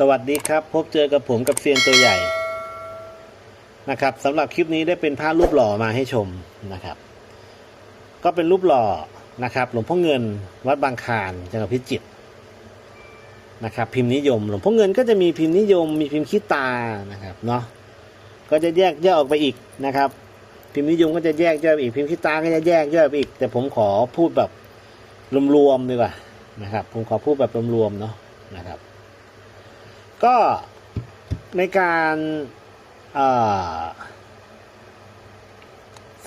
สวัสดีครับ พบเจอกับผมกับเซียนตัวใหญ่นะครับสำหรับคลิปนี้ได้เป็นภาพรูปหล่อมาให้ชมนะครับ ก็เป็นรูปหล่อนะครับหลวงพ่อเงินวัดบางคานจังหวัดพิจิตรนะครับพิมพ์นิยม หลวงพ่อเงินก็จะมีพิมพ์นิยม มีพิมพ์ขี้ตานะครับเนาะก็จะแยกแย่ออกไปอีกนะครับ พิมพ์นิยมก็จะแยกย่อยไปอีกพิมพ์ขี้ตาก็จะแยกย่อยไปอีก แต่ผมขอพูดแบบรวมๆดีกว่านะครับ ผมขอพูดแบบรวมๆเนาะนะครับ ก็ในการ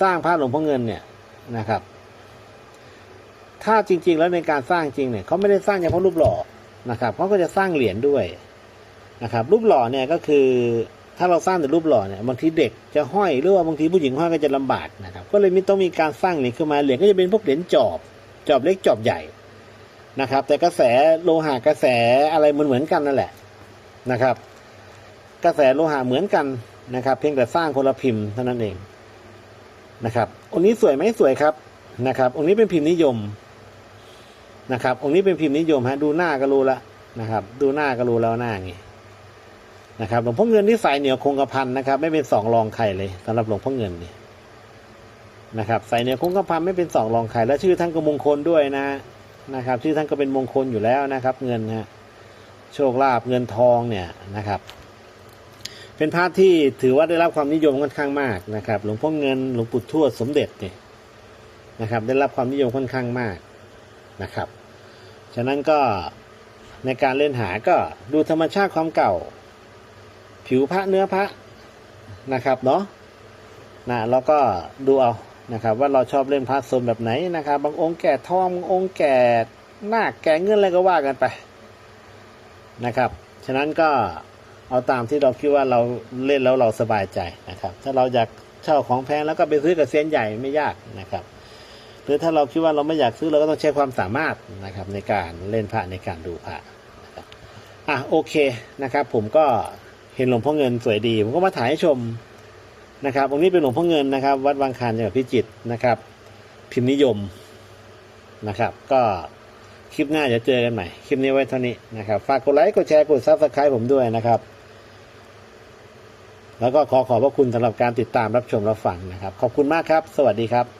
สร้างพระหลวงพ่อเงินเนี่ยนะครับ ถ้าจริง ๆ แล้วในการสร้างจริงเนี่ยเขาไม่ได้สร้างเฉพาะรูปหล่อนะครับเขาก็จะสร้างเหรียญด้วยนะครับ รูปหล่อเนี่ยก็คือถ้าเราสร้างแต่รูปหล่อเนี่ยบางทีเด็กจะห้อยหรือว่าบางทีผู้หญิงห้อยก็จะลำบากนะครับ ก็เลยมีต้องมีการสร้างเหรียญขึ้นมาเหรียญก็จะเป็นพวกเหรียญจอบ จอบเล็กจอบใหญ่นะครับ แต่กระแสโลหะกระแสอะไรมันเหมือนกันนั่นแหละ นะครับ กระแสโลหะเหมือนกันนะครับ เพียงแต่สร้างคนละพิมพ์เท่านั้นเองนะครับ องค์นี้สวยไหมสวยครับนะครับ องค์นี้เป็นพิมพ์นิยมนะครับ องค์นี้เป็นพิมพ์นิยมฮะดูหน้าก็รู้ละนะครับ ดูหน้าก็รู้แล้วหน้าไงนะครับหลวงพ่อเงินที่สายเหนียวคงกระพันนะครับ ไม่เป็นสองรองใครเลยสำหรับหลวงพ่อเงินนี่นะครับสายเหนียวคงกระพันไม่เป็นสองรองใครและชื่อท่านก็มงคลด้วยนะนะครับ ชื่อท่านก็เป็นมงคลอยู่แล้วนะครับ เงินฮะ โชคลาภเงินทองเนี่ยนะครับ เป็นพระที่ถือว่าได้รับความนิยมค่อนข้างมากนะครับ หลวงพ่อเงินหลวงปู่ทวดสมเด็จเนี่ยนะครับ ได้รับความนิยมค่อนข้างมากนะครับ ฉะนั้นก็ในการเล่นหาก็ดูธรรมชาติความเก่า ผิวพระเนื้อพระนะครับเนาะนะแล้วก็ดูเอานะครับ ว่าเราชอบเล่นพระทรงแบบไหนนะครับ บางองค์แก่ทององค์แก่หน้าแก่เงินอะไรก็ว่ากันไป นะครับ ฉะนั้นก็เอาตามที่เราคิดว่าเราเล่นแล้วเราสบายใจนะครับ ถ้าเราอยากเช่าของแพงแล้วก็ไปซื้อกับเซียนใหญ่ไม่ยากนะครับ หรือถ้าเราคิดว่าเราไม่อยากซื้อเราก็ต้องใช้ความสามารถนะครับในการเล่นพระในการดูพระนะครับอะโอเคนะครับ ผมก็เห็นหลวงพ่อเงินสวยดี ผมก็มาถ่ายให้ชมนะครับองค์นี้เป็นหลวงพ่อเงินนะครับ วัดบางคานจังหวัดพิจิตรนะครับ พิมพ์นิยมนะครับ ก็ คลิปหน้าจะเจอกันใหม่ คลิปนี้ไว้เท่านี้นะครับ ฝากกดไลค์ กดแชร์ กดซับสไครป์ผมด้วยนะครับ แล้วก็ขอขอบพระคุณสำหรับการติดตามรับชมรับฟังนะครับ ขอบคุณมากครับ สวัสดีครับ